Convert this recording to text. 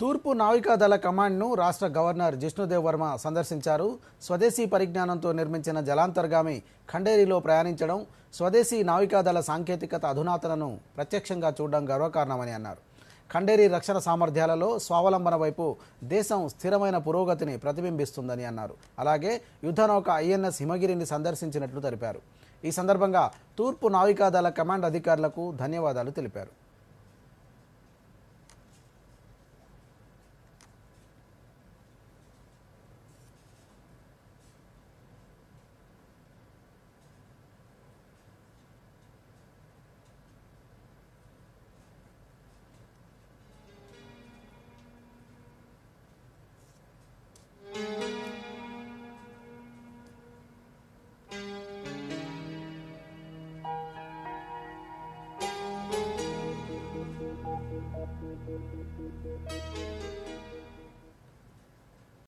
తూర్పు నావికాదళ కమాండ్ను రాష్ట్ర గవర్నర్ జిష్ణుదేవ్ వర్మ సందర్శించారు. స్వదేశీ పరిజ్ఞానంతో నిర్మించిన జలాంతర్గామి ఖండేరిలో ప్రయాణించడం స్వదేశీ నావికాదళ సాంకేతికత అధునాతనను ప్రత్యక్షంగా చూడడం గర్వకారణమని అన్నారు. ఖండేరి రక్షణ సామర్థ్యాలలో స్వావలంబన వైపు దేశం స్థిరమైన పురోగతిని ప్రతిబింబిస్తుందని అన్నారు. అలాగే యుద్ధనౌక ఐఎన్ఎస్ హిమగిరిని సందర్శించినట్లు తెలిపారు. ఈ సందర్భంగా తూర్పు నావికాదళ కమాండ్ అధికారులకు ధన్యవాదాలు తెలిపారు.